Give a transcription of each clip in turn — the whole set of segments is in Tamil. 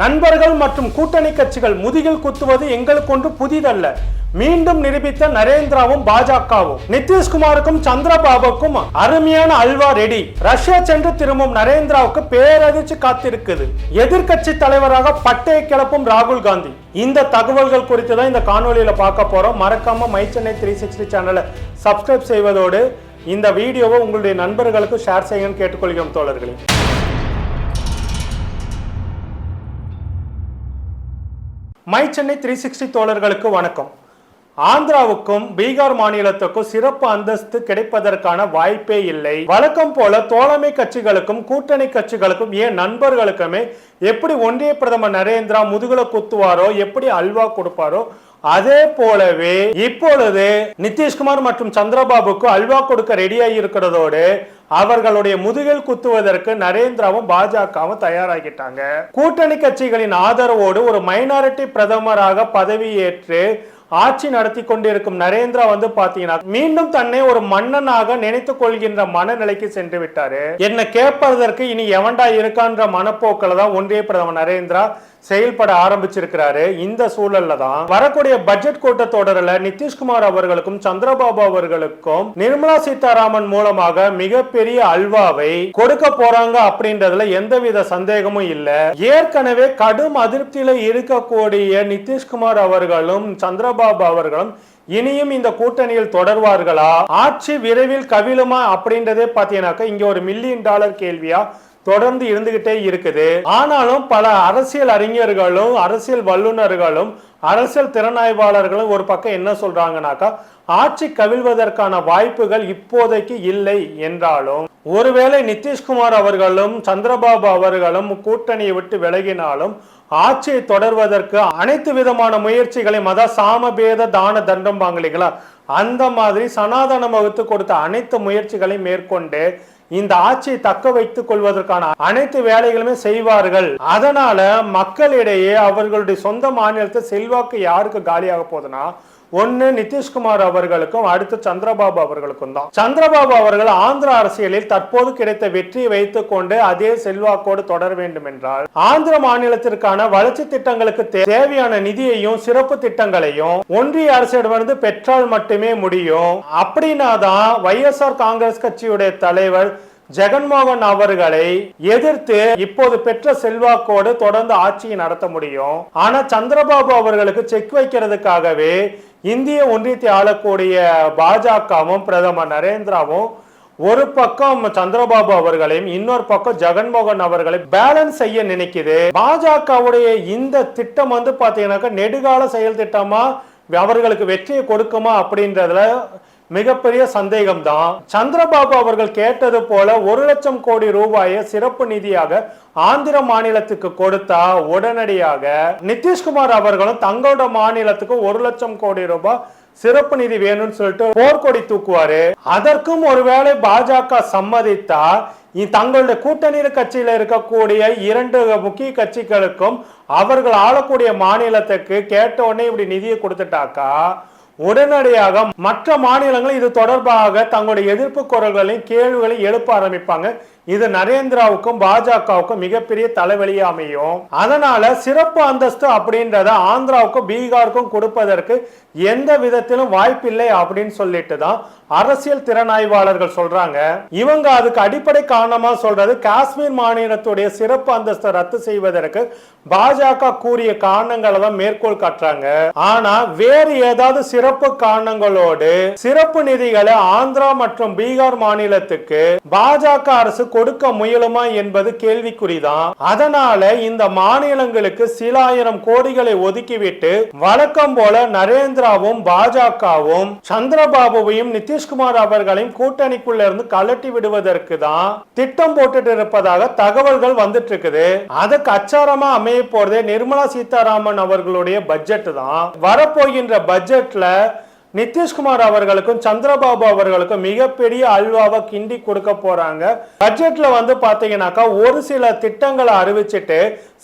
நண்பர்கள் மற்றும் கூட்டணி கட்சிகள் முதுகில் குத்துவது எங்களுக்கு ஒன்று புதிதல்ல. மீண்டும் நிரூபித்த நரேந்திராவும் பாஜகவும் நிதிஷ்குமாருக்கும் சந்திரபாபுக்கும் அருமையான அல்வா ரெடி. ரஷ்யா சென்று திரும்பும் நரேந்திராவுக்கு பேரதிர்ச்சி காத்திருக்குது. எதிர்க்கட்சி தலைவராக பட்டையை கிளப்பும் ராகுல் காந்தி. இந்த தகவல்கள் குறித்து தான் இந்த காணொலியில பார்க்க போறோம். மறக்காம மை சென்னை த்ரீ சிக்ஸ்டி சேனலை சப்ஸ்கிரைப் செய்வதோடு இந்த வீடியோவை உங்களுடைய நண்பர்களுக்கு ஷேர் செய்யுங்கன்னு கேட்டுக்கொள்கிறோம் தோழர்களே. மை சென்னை த்ரீ சிக்ஸ்டி தோழர்களுக்கு வணக்கம். ஆந்திராவுக்கும் பீகார் மாநிலத்துக்கும் சிறப்பு அந்தஸ்து கிடைப்பதற்கான வாய்ப்பே இல்லை. வழக்கம் போல தோழமை கட்சிகளுக்கும் கூட்டணி கட்சிகளுக்கும் ஏன் நண்பர்களுக்குமே எப்படி ஒன்றிய பிரதமர் நரேந்திரா முதுகுல குத்துவாரோ எப்படி அல்வா கொடுப்பாரோ அதே போலவே இப்பொழுது நிதிஷ்குமார் மற்றும் சந்திரபாபுக்கு அல்வா கொடுக்க ரெடியாகி இருக்கிறதோடு அவர்களுடைய முதுகில் குத்துவதற்கு நரேந்திராவும் பாஜகவும் தயாராகிட்டாங்க. கூட்டணி கட்சிகளின் ஆதரவோடு ஒரு மைனாரிட்டி பிரதமராக பதவியேற்று ஆட்சி நடத்தி கொண்டிருக்கும் நரேந்திரா வந்து பாத்தீங்கன்னா மீண்டும் தன்னை ஒரு மன்னனாக நினைத்துக் கொள்கின்ற மனநிலைக்கு சென்று விட்டாரு. என்ன கேட்பதற்கு இனி எவன்டா இருக்கான்ற மனப்போக்கில் தான் ஒன்றிய பிரதமர் நரேந்திரா செயல்பட ஆரம்பிச்சிருக்கிறாரு. இந்த சூழல்ல தான் வரக்கூடிய பட்ஜெட் கூட்டத்தொடரில் நிதிஷ்குமார் அவர்களுக்கும் சந்திரபாபு அவர்களுக்கும் நிர்மலா சீதாராமன் மூலமாக மிகப்பெரிய அல்வாவை கொடுக்க போறாங்க அப்படின்றதுல எந்தவித சந்தேகமும் இல்ல. ஏற்கனவே கடும் அதிருப்தியில இருக்கக்கூடிய நிதிஷ்குமார் அவர்களும் சந்திரபாபு அவர்களும் இனியும் இந்த கூட்டணியில் தொடர்வார்களா? ஆட்சி விரைவில் கவிழுமா அப்படின்றதே பாத்தீங்கன்னாக்க இங்க ஒரு மில்லியன் டாலர் கேள்வியா? தொடர்ந்து இருந்துகிட்டே இருக்குது. ஆனாலும் பல அரசியல் அறிஞர்களும் அரசியல் வல்லுநர்களும் அரசியல் திறனாய்வாளர்களும் ஒரு பக்கம் என்ன சொல்றாங்கனாக்கா ஆட்சி கவிழ்வதற்கான வாய்ப்புகள் இப்போதைக்கு இல்லை என்றாலும் ஒருவேளை நிதிஷ்குமார் அவர்களும் சந்திரபாபு அவர்களும் கூட்டணியை விட்டு விலகினாலும் ஆட்சியை தொடர்வதற்கு அனைத்து விதமான முயற்சிகளையும் அதாவது சாமபேத தான தண்டம் வாங்கலீங்களா அந்த மாதிரி சனாதனம் வகுத்து கொடுத்த அனைத்து முயற்சிகளையும் மேற்கொண்டு இந்த ஆட்சியை தக்க வைத்துக் கொள்வதற்கான அனைத்து வேலைகளுமே செய்வார்கள். அதனால மக்களிடையே அவர்களுடைய சொந்த மாநிலத்தை செல்வாக்கு யாருக்கு காலியாக போகுதுன்னா ஒன்னு நிதிஷ்குமார் அவர்களுக்கும் அடுத்து சந்திரபாபு அவர்களுக்கும் தான். சந்திரபாபு அவர்கள் ஆந்திர அரசியலில் தற்போது கிடைத்த வெற்றியை வைத்துக் கொண்டு அதே செல்வாக்கோடு தொடர வேண்டும் என்றால் ஆந்திர மாநிலத்திற்கான வளர்ச்சி திட்டங்களுக்கு தேவையான நிதியையும் சிறப்பு திட்டங்களையும் ஒன்றிய அரசிடமிருந்து பெற்றால் மட்டுமே முடியும். அப்படின்னா தான் வைஎஸ்ஆர் காங்கிரஸ் கட்சியுடைய தலைவர் ஜெகன்மோகன் அவர்களை எதிர்த்து இப்போது பெற்ற செல்வாக்கோடு தொடர்ந்து ஆட்சியை நடத்த முடியும். ஆனா சந்திரபாபு அவர்களுக்கு செக் வைக்கிறதுக்காகவே இந்திய ஒன்றியத்தை ஆளக்கூடிய பாஜகவும் பிரதமர் நரேந்திராவும் ஒரு பக்கம் சந்திரபாபு அவர்களையும் இன்னொரு பக்கம் ஜெகன்மோகன் அவர்களை பேலன்ஸ் செய்ய நினைக்குது. பாஜகவுடைய இந்த திட்டம் வந்து பாத்தீங்கன்னாக்கா நெடுகால செயல் திட்டமா அவர்களுக்கு வெற்றியை கொடுக்குமா அப்படின்றதுல மிகப்பெரிய சந்தேகம் தான் சந்திரபாபு அவர்கள் கேட்டது போல ஒரு லட்சம் கோடி ரூபாயை சிறப்பு நிதியாக ஆந்திர மாநிலத்துக்கு கொடுத்தா உடனடியாக நிதிஷ்குமார் அவர்களும் தங்களோட மாநிலத்துக்கு ஒரு லட்சம் கோடி ரூபாய் சிறப்பு நிதி வேணும்னு சொல்லிட்டு போர்க்கொடி தூக்குவாரு. அதற்கும் ஒருவேளை பாஜக சம்மதித்தா தங்களுடைய கூட்டணி கட்சியில இருக்கக்கூடிய இரண்டு முக்கிய கட்சிகளுக்கும் அவர்கள் ஆளக்கூடிய மாநிலத்துக்கு கேட்ட உடனே இப்படி நிதியை கொடுத்துட்டாக்கா? உடனடியாக மற்ற மாநிலங்கள் இது தொடர்பாக தங்களுடைய எதிர்ப்பு குரல்களையும் கேள்விகளையும் எழுப்ப ஆரம்பிப்பாங்க. இது நரேந்திராவுக்கும் பாஜகவுக்கும் மிகப்பெரிய தலைவலி அமையும். அதனால சிறப்பு அந்தஸ்து அப்படின்றத ஆந்திராவுக்கும் பீகாருக்கும் கொடுப்பதற்கு எந்த விதத்திலும் வாய்ப்பில்லை அப்படின்னு சொல்லிட்டு தான் அரசியல் திறனாய்வாளர்கள் சொல்றாங்க. இவங்க அதுக்கு அடிப்படை காரணமா சொல்றது காஷ்மீர் மாநிலத்துடைய சிறப்பு அந்தஸ்தை ரத்து செய்வதற்கு பாஜக கூறிய காரணங்களை தான் மேற்கோள் காட்டுறாங்க. ஆனா வேறு ஏதாவது சிறப்பு காரணங்களோடு சிறப்பு நிதிகளை ஆந்திரா மற்றும் பீகார் மாநிலத்துக்கு பாஜக அரசு கொடுக்க முயலுமா என்பது கேள்விக்குறிதான். அதனால இந்த மாநிலங்களுக்கு சில ஆயிரம் கோடிகளை ஒதுக்கிவிட்டு வழக்கம் போல நரேந்திராவும் பாஜகவும் சந்திரபாபுவையும் நிதிஷ்குமார் அவர்களையும் கூட்டணிக்குள்ள இருந்து கலட்டி விடுவதற்கு தான் திட்டம் போட்டுட்டு இருப்பதாக தகவல்கள் வந்துட்டு இருக்குது அதுக்கு அச்சாரமா அமைய போறதே நிர்மலா சீதாராமன் அவர்களுடைய பட்ஜெட் தான். வரப்போகின்ற பட்ஜெட்ல நிதிஷ்குமார் அவர்களுக்கும் சந்திரபாபு அவர்களுக்கும் மிகப்பெரிய அல்வாவை கிண்டி கொடுக்க போறாங்க. பட்ஜெட்ல வந்து பாத்தீங்கன்னாக்கா ஒரு சில திட்டங்களை அறிவிச்சிட்டு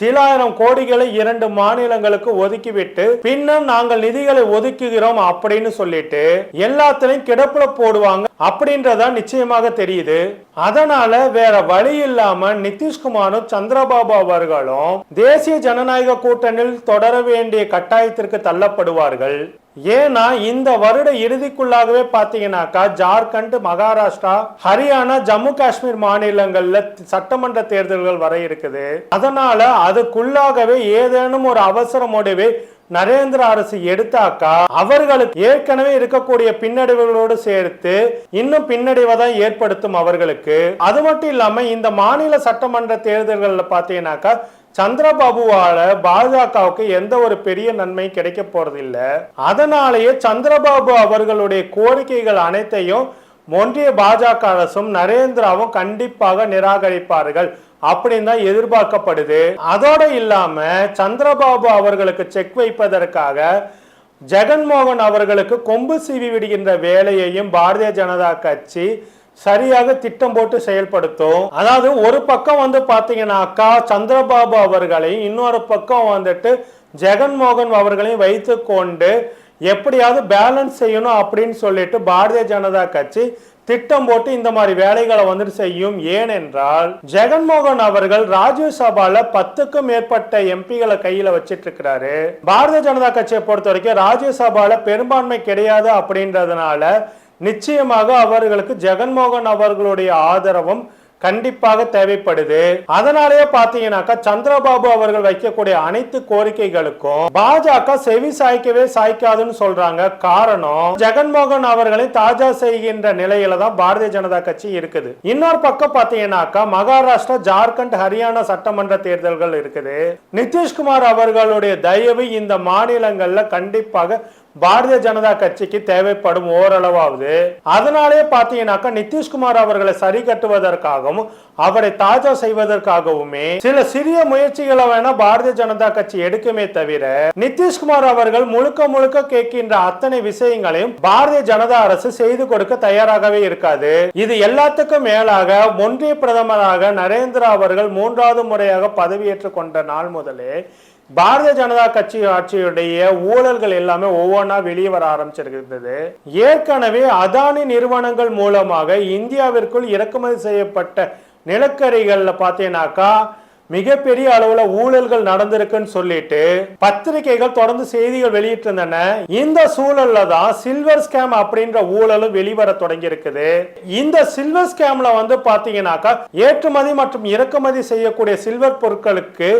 சில ஆயிரம் கோடிகளை இரண்டு மாநிலங்களுக்கு ஒதுக்கிவிட்டு பின்னர் நாங்கள் நிதிகளை ஒதுக்குகிறோம் அப்படின்னு சொல்லிட்டு எல்லாத்திலையும் கிடப்புல போடுவாங்க அப்படின்றதா நிச்சயமாக தெரியுது. அதனால வேற வழி இல்லாம நிதிஷ்குமாரும் சந்திரபாபு அவர்களும் தேசிய ஜனநாயக கூட்டணியில் தொடர வேண்டிய கட்டாயத்திற்கு தள்ளப்படுவார்கள். ஏன்னா இந்த வருட இறுதிக்குள்ளாகவே பார்த்தீங்கன்னாக்கா ஜார்க்கண்ட் மகாராஷ்டிரா ஹரியானா ஜம்மு காஷ்மீர் மாநிலங்கள்ல சட்டமன்ற தேர்தல்கள் வர இருக்குது. அதனால அதுக்குள்ளாகவே ஏதேனும் ஒரு அவசர முடிவை நரேந்திர அரசு எடுத்தாக்கா அவர்களுக்கு ஏற்கனவே இருக்கக்கூடிய பின்னடைவுகளோடு சேர்த்து இன்னும் பின்னடைவை ஏற்படுத்தும் அவர்களுக்கு. அது மட்டும் இல்லாம இந்த மாநில சட்டமன்ற தேர்தல்கள்ல பாத்தீங்கன்னாக்கா சந்திரபாபுவால பாஜகவுக்கு எந்த ஒரு பெரிய நன்மை கிடைக்க போறதில்ல. அதனாலேயே சந்திரபாபு அவர்களுடைய கோரிக்கைகள் அனைத்தையும் ஒன்றிய பாஜக அரசும் நரேந்திராவும் கண்டிப்பாக நிராகரிப்பார்கள். அப்படின்னு தான் எதிர்பார்க்கப்படுது. அதோட இல்லாம சந்திரபாபு அவர்களுக்கு செக் வைப்பதற்காக ஜெகன்மோகன் அவர்களுக்கு கொம்பு சீவி விடுகின்ற வேலையையும் பாரதிய ஜனதா கட்சி சரியாக திட்டம் போட்டு செயல்படுத்தும். அதாவது ஒரு பக்கம் வந்து பாத்தீங்கன்னாக்கா சந்திரபாபு அவர்களையும் இன்னொரு பக்கம் வந்துட்டு ஜெகன்மோகன் அவர்களையும் வைத்து கொண்டு எப்படியாவது பேலன்ஸ் செய்யணும் அப்படின்னு சொல்லிட்டு பாரதிய ஜனதா கட்சி திட்டம் போட்டு இந்த மாதிரி வேலைகளை வந்துட்டு செய்யும். ஏனென்றால் ஜெகன்மோகன் அவர்கள் ராஜ்யசபால பத்துக்கும் மேற்பட்ட எம்பிகளை கையில வச்சிட்டு இருக்கிறாரு பாரதிய ஜனதா கட்சியை பொறுத்த வரைக்கும் ராஜ்யசபால பெரும்பான்மை கிடையாது அப்படின்றதுனால நிச்சயமாக அவர்களுக்கு ஜெகன்மோகன் அவர்களுடைய ஆதரவும் கண்டிப்பாக தேவைப்படுது. அதனாலேயே பாத்தீங்கன்னாக்கா சந்திரபாபு அவர்கள் வைக்கக்கூடிய அனைத்து கோரிக்கைகளுக்கும் பாஜக செவி சாய்க்கவே சாய்க்காதுன்னு சொல்றாங்க. காரணம் ஜெகன்மோகன் அவர்களை தாஜா செய்கின்ற நிலையில தான் பாரதிய ஜனதா கட்சி இருக்குது. இன்னொரு பக்கம் பாத்தீங்கன்னாக்கா மகாராஷ்டிரா ஜார்க்கண்ட் ஹரியானா சட்டமன்ற தேர்தல்கள் இருக்குது. நிதிஷ்குமார் அவர்களுடைய தயவு இந்த மாநிலங்கள்ல கண்டிப்பாக பாரதிய ஜனதா கட்சிக்கு தேவைப்படும் ஓரளவாவது. அதனாலே பாத்தீங்கன்னாக்கா நிதிஷ்குமார் அவர்களை சரி கட்டுவதற்காகவும் அவரை தாஜா செய்வதற்காகவுமே சில சிறிய முயற்சிகளை வேணா பாரதிய ஜனதா கட்சி எடுக்குமே தவிர நிதிஷ்குமார் அவர்கள் முழுக்க முழுக்க கேட்கின்ற அத்தனை விஷயங்களையும் பாரதிய ஜனதா அரசு செய்து கொடுக்க தயாராகவே இருக்காது. இது எல்லாத்துக்கும் மேலாக ஒன்றிய பிரதமராக நரேந்திரா அவர்கள் மூன்றாவது முறையாக பதவியேற்றுக் கொண்ட நாள் முதலே பாரதிய ஜனதா கட்சி ஆட்சியுடைய ஊழல்கள் எல்லாமே ஒவ்வொன்றா வெளியே வர ஆரம்பிச்சிருக்கிறது. ஏற்கனவே அதானி நிறுவனங்கள் மூலமாக இந்தியாவிற்குள் இறக்குமதி செய்யப்பட்ட நிலக்கரிகள்ல பார்த்தீங்கன்னாக்கா மிகப்பெரிய அளவுல ஊழல்கள் நடந்திருக்குன்னு சொல்லிட்டு பத்திரிகைகள் தொடர்ந்து செய்திகள் வெளியிட்டு இருந்தன இந்த சூழல்ல தான் சில்வர் ஸ்கேம் அப்படின்ற ஊழலும் வெளிவர தொடங்கி இருக்குது இந்த சில்வர் ஸ்கேம்ல வந்து பாத்தீங்கன்னாக்கா ஏற்றுமதி மற்றும் இறக்குமதி செய்யக்கூடிய சில்வர் பொருட்களுக்கு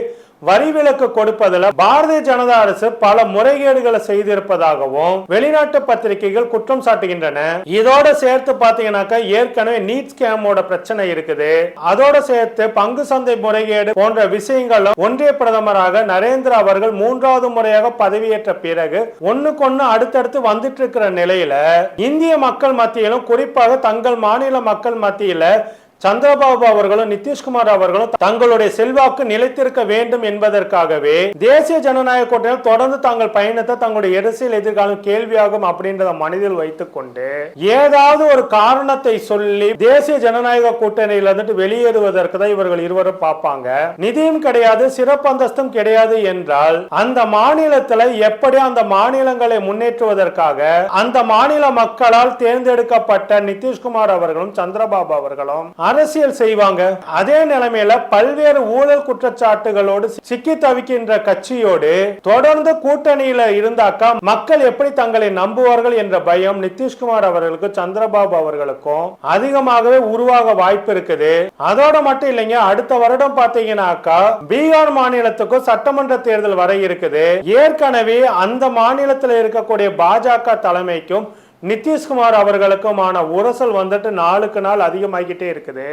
வரி விலக்கு கொடுப்பதில் பாரதிய ஜனதா அரசு பல முறைகேடுகளை செய்திருப்பதாகவும் வெளிநாட்டு பத்திரிகைகள் குற்றம் சாட்டுகின்றன. இதோட சேர்த்து பாத்தீங்கன்னாக்கா ஏற்கனவே நீட் ஸ்கேமோட பிரச்சனை இருக்குது. அதோட சேர்த்து பங்கு சந்தை முறைகேடு போன்ற விஷயங்களும் ஒன்றிய பிரதமராக நரேந்திர அவர்கள் மூன்றாவது முறையாக பதவியேற்ற பிறகு ஒண்ணுக்கொன்னு அடுத்தடுத்து வந்துட்டு இருக்கிற நிலையில இந்திய மக்கள் மத்தியிலும் குறிப்பாக தங்கள் மாநில மக்கள் மத்தியில சந்திரபாபு அவர்களும் நிதிஷ்குமார் அவர்களும் தங்களுடைய செல்வாக்கு நிலைத்திருக்க வேண்டும் என்பதற்காகவே தேசிய ஜனநாயக கூட்டணியில் தொடர்ந்து தங்கள் பயணத்தை தங்களுடைய அரசியல் எதிர்காலம் கேள்வியாகும் அப்படின்றத மனதில் வைத்துக் கொண்டு ஏதாவது ஒரு காரணத்தை சொல்லி தேசிய ஜனநாயக கூட்டணியில இருந்துட்டு வெளியேறுவதற்கு தான் இவர்கள் இருவரும் பார்ப்பாங்க. நிதியும் கிடையாது சிறப்பு அந்தஸ்தும் கிடையாது என்றால் அந்த மாநிலத்துல எப்படி அந்த மாநிலங்களை முன்னேற்றுவதற்காக அந்த மாநில மக்களால் தேர்ந்தெடுக்கப்பட்ட நிதிஷ்குமார் அவர்களும் சந்திரபாபு அவர்களும் அரசியல் செய்வாங்க. அதே நிலைமையில பல்வேறு ஊழல் குற்றச்சாட்டுகளோடு சிக்கி தவிக்கின்ற கட்சியோடு தொடர்ந்து கூட்டணியில இருந்தாக்கா மக்கள் எப்படி தங்களை நம்புவார்கள் என்ற பயம் நிதிஷ்குமார் அவர்களுக்கும் சந்திரபாபு அவர்களுக்கும் அதிகமாகவே உருவாக வாய்ப்பு இருக்குது. அதோட மட்டும் இல்லைங்க அடுத்த வருடம் பாத்தீங்கன்னாக்கா பீகார் மாநிலத்துக்கும் சட்டமன்ற தேர்தல் வர இருக்குது. ஏற்கனவே அந்த மாநிலத்தில் இருக்கக்கூடிய பாஜக தலைமைக்கும் நிதிஷ்குமார் அவர்களுக்குமான உரசல் வந்துட்டு நாளுக்கு நாள் அதிகமாகிக்கிட்டே இருக்குது.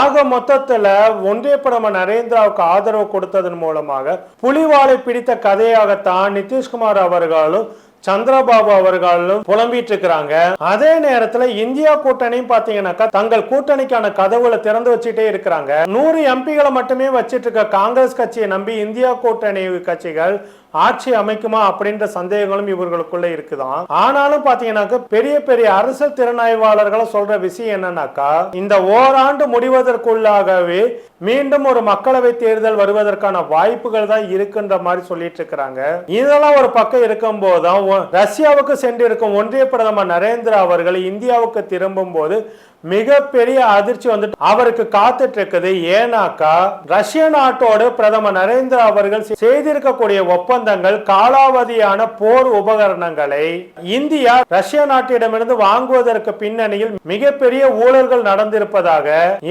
ஆக மொத்தத்துல ஒன்றிய பிரதமர் நரேந்திராவுக்கு ஆதரவு கொடுத்ததன் மூலமாக புலிவாலை பிடித்த கதையாகத்தான் நிதிஷ்குமார் அவர்களும் சந்திரபாபு அவர்களும் புலம்பிட்டு இருக்கிறாங்க அதே நேரத்துல இந்தியா கூட்டணியும் பாத்தீங்கன்னாக்கா தங்கள் கூட்டணிக்கான கதவுகளை திறந்து வச்சுட்டே இருக்கிறாங்க. நூறு எம்பிகளை மட்டுமே வச்சிட்டு இருக்க காங்கிரஸ் கட்சியை நம்பி இந்தியா கூட்டணி கட்சிகள் ஆட்சி அமைக்குமா அப்படின்ற சந்தேகங்களும் இவர்களுக்குள்ள இருக்குதான் ஆனாலும் பாத்தீங்கன்னாக்க பெரிய பெரிய அரசியல் திறனாய்வாளர்களை சொல்ற விஷயம் என்னன்னாக்கா இந்த ஓராண்டு முடிவதற்குள்ளாகவே மீண்டும் ஒரு மக்களவை தேர்தல் வருவதற்கான வாய்ப்புகள் தான் இருக்குன்ற மாதிரி சொல்லிட்டு இருக்கிறாங்க. இதெல்லாம் ஒரு பக்கம் இருக்கும் போதுதான் ரஷ்யாவுக்கு சென்றிருக்கும் ஒன்றிய பிரதமர் நரேந்திர அவர்கள் இந்தியாவுக்கு திரும்பும் போது மிகப்பெரிய அதிர்ச்சி வந்துட்டு அவருக்கு காத்துட்டு இருக்குது ஏன்னாக்கா ரஷ்ய நாட்டோடு பிரதமர் நரேந்திர அவர்கள் செய்திருக்கக்கூடிய ஒப்பந்தங்கள் காலாவதியான போர் உபகரணங்களை இந்தியா ரஷ்ய நாட்டிடமிருந்து வாங்குவதற்கு பின்னணியில் மிகப்பெரிய ஊழல்கள் நடந்திருப்பதாக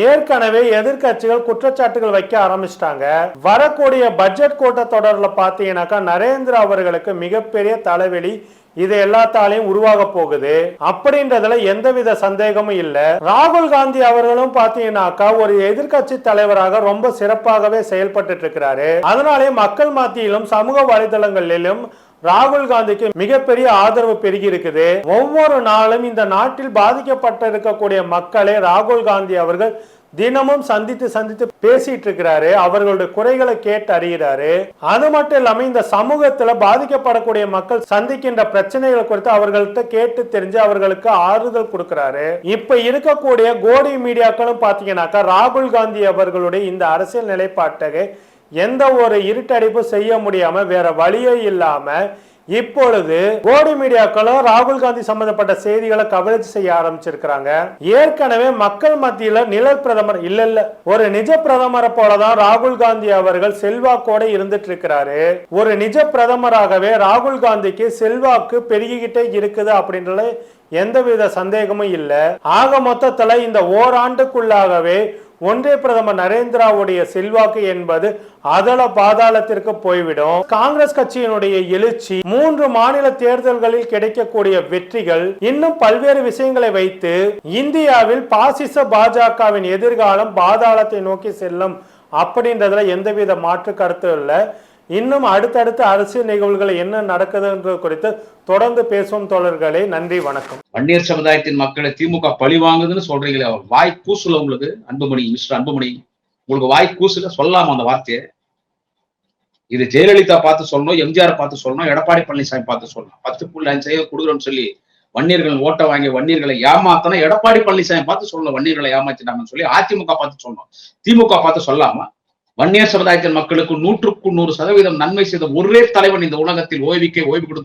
ஏற்கனவே எதிர்க்கட்சிகள் குற்றச்சாட்டுகள் வைக்க ஆரம்பிச்சிட்டாங்க. வரக்கூடிய பட்ஜெட் கூட்டத்தொடரில் பார்த்தீங்கன்னாக்கா நரேந்திர அவர்களுக்கு மிகப்பெரிய தலைவலி இது எல்லாத்தாலையும் உருவாக போகுது. அப்படின்றதுல எந்தவித சந்தேகமும் இல்ல. ராகுல் காந்தி அவர்களும் பாத்தீங்கன்னாக்கா ஒரு எதிர்க்கட்சி தலைவராக ரொம்ப சிறப்பாகவே செயல்பட்டு இருக்கிறாரு. அதனாலே மக்கள் மத்தியிலும் சமூக வலைதளங்களிலும் ராகுல் காந்திக்கு மிகப்பெரிய ஆதரவு பெருகி இருக்குது. ஒவ்வொரு நாளும் இந்த நாட்டில் பாதிக்கப்பட்டிருக்கக்கூடிய மக்களை ராகுல் காந்தி அவர்கள் தினமும் சந்தித்து சந்தித்து பேசிட்டு இருக்கிறாரு. அவர்களுடைய குறைகளை கேட்டு அறிகிறாரு. அது மட்டும் இல்லாம இந்த சமூகத்துல பாதிக்கப்படக்கூடிய மக்கள் சந்திக்கின்ற பிரச்சனைகள் குறித்து அவர்கள்ட்ட கேட்டு தெரிஞ்சு அவர்களுக்கு ஆறுதல் கொடுக்கிறாரு. இப்ப இருக்கக்கூடிய கோடி மீடியாக்களும் பாத்தீங்கன்னாக்கா ராகுல் காந்தி அவர்களுடைய இந்த அரசியல் நிலைப்பாட்டை எந்த ஒரு இருட்டடைப்பும் செய்ய முடியாம வேற வழியே இல்லாம இப்பொழுது போடி மீடியாக்களும் ராகுல் காந்தி சம்பந்தப்பட்ட செய்திகளை கவரேஜ் செய்ய ஆரம்பிச்சிருக்கிறாங்க. ஏற்கனவே மக்கள் மத்தியில நிழல் பிரதமர் இல்ல இல்ல ஒரு நிஜ பிரதமரை போலதான் ராகுல் காந்தி அவர்கள் செல்வாக்கோட இருந்துட்டு இருக்கிறாரு ஒரு நிஜ பிரதமராகவே ராகுல் காந்திக்கு செல்வாக்கு பெருகிக்கிட்டே இருக்குது அப்படின்றது எந்தவித சந்தேகமும் இல்லை. ஆக மொத்தத்தில் இந்த ஓராண்டுக்குள்ளாகவே ஒன்றிய பிரதமர் நரேந்திராவுடைய செல்வாக்கு என்பது அதல பாதாளத்திற்கு போய்விடும். காங்கிரஸ் கட்சியினுடைய எழுச்சி மூன்று மாநில தேர்தல்களில் கிடைக்கக்கூடிய வெற்றிகள் இன்னும் பல்வேறு விஷயங்களை வைத்து இந்தியாவில் பாசிச பாஜகவின் எதிர்காலம் பாதாளத்தை நோக்கி செல்லும் அப்படின்றதுல எந்தவித மாற்று கருத்தும் இல்லை. இன்னும் அடுத்தடுத்த அரசியல் நிகழ்வுகள் என்ன நடக்குதுன்றது குறித்து தொடர்ந்து பேசுவோம் தோழர்களே. நன்றி வணக்கம். வன்னியர் சமுதாயத்தின் மக்களை திமுக பழி வாங்குதுன்னு சொல்றீங்களே அவர் வாய் கூசுல உங்களுக்கு அன்புமணி மிஸ்டர் அன்புமணி உங்களுக்கு வாய் கூசுல சொல்லாம அந்த வார்த்தையை? இது ஜெயலலிதா பார்த்து சொல்லணும் எம்ஜிஆர் பார்த்து சொல்லணும் எடப்பாடி பழனிசாமி பார்த்து சொல்லணும். பத்து புள்ளி அஞ்சு சதவீதம் கொடுக்குறோம்னு சொல்லி வன்னியர்கள் ஓட்ட வாங்கி வன்னியர்களை ஏமாத்தனா எடப்பாடி பழனிசாமி பார்த்து சொல்லணும் வன்னியர்களை ஏமாத்திட்டாங்கன்னு சொல்லி அதிமுக பார்த்து சொல்லணும். திமுக பார்த்து சொல்லாமா? வன்னியர் சமுதாயத்தின் மக்களுக்கு நூற்றுக்கு நூறு சதவீதம் நன்மை செய்த ஒரே தலைவன் இந்த உலகத்தில் ஓய்வுக்கே ஓய்வு கொடுத்த